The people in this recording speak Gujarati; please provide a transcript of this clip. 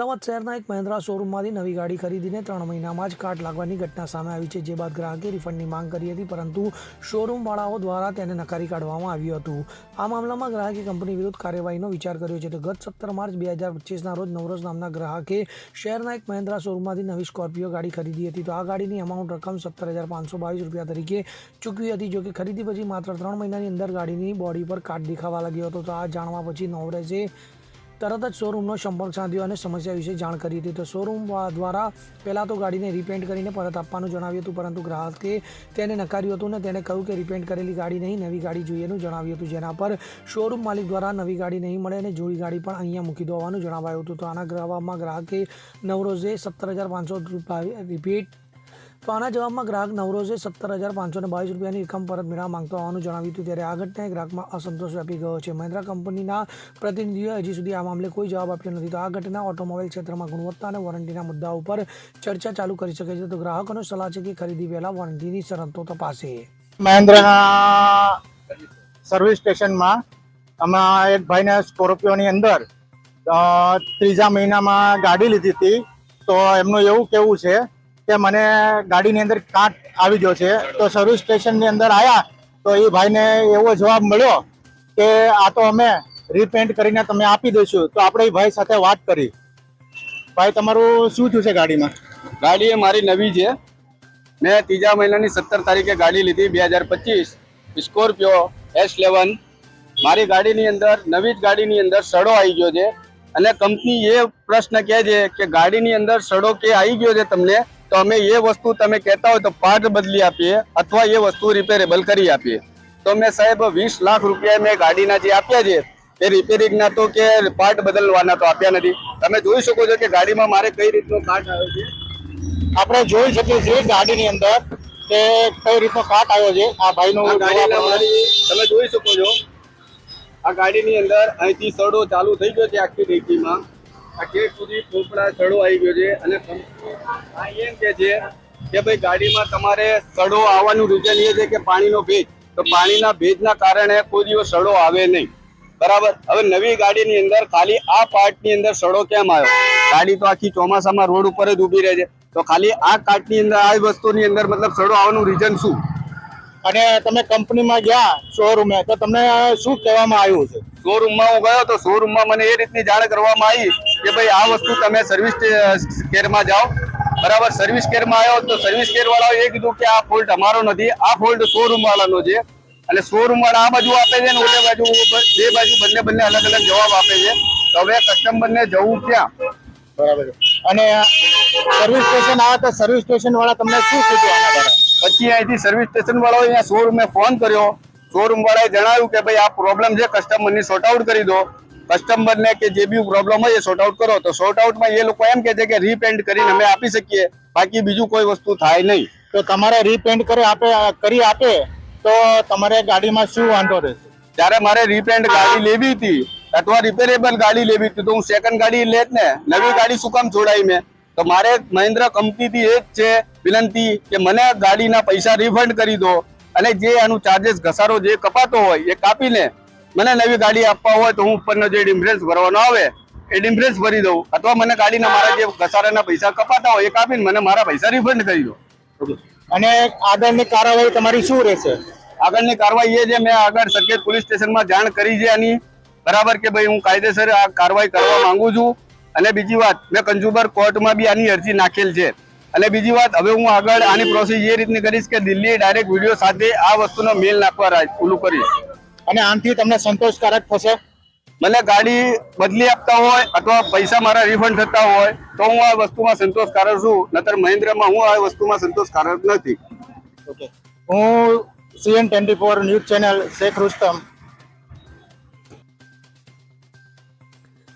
અમદાવાદ શહેરના એક મહિન્દ્રા શોરૂમમાંથી નવી ગાડી ખરીદીને ત્રણ મહિનામાં જ કાટ લાગવાની ઘટના સામે આવી છે, જે બાદ ગ્રાહકે રિફંડની માંગ કરી હતી, પરંતુ શોરૂમવાળાઓ દ્વારા તેને નકારી કાઢવામાં આવ્યું હતું. આ મામલામાં ગ્રાહકે કંપની વિરુદ્ધ કાર્યવાહીનો વિચાર કર્યો છે તો ગત સત્તર માર્ચ બે હજાર પચીસના રોજ નવરોજ નામના ગ્રાહકે શહેરના એક મહિન્દ્રા શોરૂમમાંથી નવી સ્કોર્પિયો ગાડી ખરીદી હતી. તો આ ગાડીની અમાઉન્ટ રકમ સત્તર હજાર પાંચસો બાવીસ રૂપિયા તરીકે ચૂકવી હતી જોકે ખરીદી પછી માત્ર ત્રણ મહિનાની અંદર ગાડીની બોડી પર કાટ દેખાવા લાગ્યો હતો. તો આ જાણવા પછી નવરેજે તરત જ શોરૂમનો સંપર્ક સાધ્યો અને સમસ્યા વિશે જાણ કરી હતી. તો શોરૂમ દ્વારા પહેલાં તો ગાડીને રિપેન્ટ કરીને પરત આપવાનું જણાવ્યું હતું, પરંતુ ગ્રાહકે તેને નકાર્યું હતું અને તેને કહ્યું કે રિપેન્ટ કરેલી ગાડી નહીં, નવી ગાડી જોઈએનું જણાવ્યું હતું, જેના પર શોરૂમ માલિક દ્વારા નવી ગાડી નહીં મળે અને જૂની ગાડી પણ અહીંયા મૂકી દેવાનું જણાવાયું હતું. તો આના જવાબમાં ગ્રાહકે નવરોઝે સત્તર હજાર પાંચસો રૂપિયા રિપીટ આના જવાબમાં ગ્રાહક નવરોજે સત્તર હજાર પાંચસો બાવીસ રૂપિયાની રકમ પરત મેળવવા માંગતો હોવાનું જણાવ્યું હતું. ત્યારે આ ઘટનાએ ગ્રાહકમાં અસંતોષ વ્યાપી ગયો છે. મહિન્દ્રા કંપનીના પ્રતિનિધિઓએ હજી સુધી આ મામલે કોઈ જવાબ આપ્યો નથી. તો આ ઘટના ઓટોમોબાઈલ ક્ષેત્રમાં ગુણવત્તા અને વોરંટીના મુદ્દા ઉપર ચર્ચા ચાલુ કરી શકે છે. તો ગ્રાહકોનો સલાહ છે કે ખરીદી પહેલા વોરંટીની શરતો તપાસે. મહેન્દ્રના સર્વિસ સ્ટેશનમાં અમે એક ભાઈને સ્કોર્પિયોની અંદર ત્રીજા મહિનામાં ગાડી લીધી હતી. તો એમનું એવું કેવું છે કે મને ગાડીની અંદર કાટ આવી ગયો છે. તો સર્વિસ સ્ટેશનની અંદર આવ્યા તો એ ભાઈને એવો જવાબ મળ્યો કે આ તો અમે રીપેન્ટ કરીને તમે આપી દઈશું. તો આપણે એ ભાઈ સાથે વાત કરી. ભાઈ, તમારું શું થયું છે ગાડીમાં? ગાડી એ મારી નવી છે. મેં ત્રીજા મહિનાની સત્તર તારીખે ગાડી લીધી, બે હજાર પચીસ. સ્કોર્પિયો એસ ઇલેવન મારી ગાડીની અંદર, નવી જ ગાડીની અંદર સડો આવી ગયો છે. અને કંપની એ પ્રશ્ન કહે છે કે ગાડીની અંદર સડો કે આવી ગયો છે તમને તો અમે એ વસ્તુ તમે કહેતા હોય તો પાર્ટ બદલી આપીએ અથવા એ વસ્તુ રિપેરેબલ કરી આપીએ. તો મેં સાહેબ વીસ લાખ રૂપિયા મેં ગાડીના જે આપ્યા છે એ રિપેરિંગના તો કે પાર્ટ બદલવાના તો આપ્યા નથી. તમે જોઈ શકો છો કે ગાડીમાં મારે કઈ રીતનો કાટ આવ્યો છે. આપણે જોઈ શકીએ છીએ ગાડીની અંદર કે કઈ રીતનો કાટ આવ્યો છે. આ ભાઈનો તમે જોઈ શકો છો. આ ગાડીની અંદર અહીંથી સડો ચાલુ થઈ ગયો છે આખી ડેકીમાં આ ગેટ સુધી પોપડા, સડો આવી ગયો છે અને આ એમ કે છે કે ભાઈ ગાડીમાં તમારે સડો આવવાનું રીઝન એ છે કે પાણીનો ભેજ. તો પાણીના ભેજના કારણે કોઈ દિવસ સડો આવે નહીં. બરાબર? હવે નવી ગાડીની અંદર ખાલી આ પાર્ટની અંદર સડો કેમ આવ્યો? ગાડી તો આખી ચોમાસામાં રોડ ઉપર જ ઊભી રહે છે. તો ખાલી આ કાટની અંદર, આ વસ્તુની અંદર મતલબ સડો આવવાનું રીઝન શું? અને તમે કંપનીમાં ગયા શોરૂમે તો તમને શું કહેવામાં આવ્યું છે? શોરૂમમાં હું ગયો તો શોરૂમમાં મને એ રીતની જાણ કરવામાં આવી કે ભાઈ આ વસ્તુ તમે સર્વિસ કેરમાં જાઓ. બરાબર સર્વિસ કેરમાં આવ્યો તો સર્વિસ કેર વાળાએ એ કીધું કે આ ફોલ્ટ અમારો નથી આ ફોલ્ટ શોરૂમ વાળાનો છે. અને શોરૂમ વાળા આ બાજુ આપે છે ને ઓલે બાજુ બે બાજુ બંને બંને અલગ અલગ જવાબ આપે છે. તો હવે કસ્ટમરને જવું ક્યાં? બરાબર અને સર્વિસ સ્ટેશન આવે તો સર્વિસ સ્ટેશન વાળા તમને શું કીધું આના બારે પછી અહીંથી સર્વિસ સ્ટેશન વાળાએ અહીંયા શોરૂમે ફોન કર્યો. શોરૂમ વાળાએ જણાવ્યું કે, ભાઈ, આ પ્રોબ્લેમ છે કસ્ટમરની સોર્ટ આઉટ કરી દો. કસ્ટમરને કે જે બી પ્રોબ્લેમ હોય એ સોર્ટ આઉટ કરો. તો સોર્ટ આઉટમાં એ લોકો એમ કે છે કે રીપેન્ટ કરીને અમે આપી શકીએ. બાકી બીજું કોઈ વસ્તુ થાય નહીં. તો તમારે રીપેન્ટ કરી આપે કરી આપે, તો તમારે ગાડીમાં શું વાંધો રહેશે? ત્યારે મારે રીપેન્ટ ગાડી લેવી હતી, અથવા રિપેરેબલ ગાડી લેવી હતી, તો હું સેકન્ડ ગાડી લેત ને, નવી ગાડી શું કામ છોડાવી મેં? તો મારે મહિન્દ્ર કંપનીથી એ જ છે વિનંતી કે મને ગાડીના પૈસા રિફંડ કરી દો અને જે આનું ચાર્જેસ ઘસારો જે કપાતો હોય એ કાપીને મને નવી ગાડી આપવા હોય તો હું ઉપરનો જે ડિફરન્સ ભરવાનો આવે એ ડિફરન્સ ભરી દઉં. અથવા મને ગાડીના મારા જે ઘસારાના પૈસા કપાતા હોય એ કાપીને મને મારા પૈસા રિફંડ કરી દો. અને આગળની કાર્યવાહી તમારી શું રહેશે? આગળની કાર્યવાહી એ છે મેં આગળ સરખેજ પોલીસ સ્ટેશનમાં જાણ કરી છે આની. બરાબર કે ભાઈ હું કાયદેસર આ કાર્યવાહી કરવા માંગુ છું. અને બીજી વાત મેં કન્ઝ્યુમર કોર્ટમાં બી આની અરજી નાખેલ છે. અને બીજી વાત હવે હું આગળ આની પ્રોસેસ એ રીતની કરીશ કે દિલ્હી ડાયરેક્ટ વીડિયો સાથે આ વસ્તુનો મેલ નાખવા ઓલું કરીશ. અને આનાથી તમને સંતોષકારક થશે? મને ગાડી બદલી આપતા હોય અથવા પૈસા મારા રિફંડ થતા હોય તો હું આ વસ્તુમાં સંતોષકારક છું નતર મહિન્દ્રમાં હું આ વસ્તુમાં સંતોષકારક નથી. ઓકે હું CN twenty four news channel Sheikh Rustam.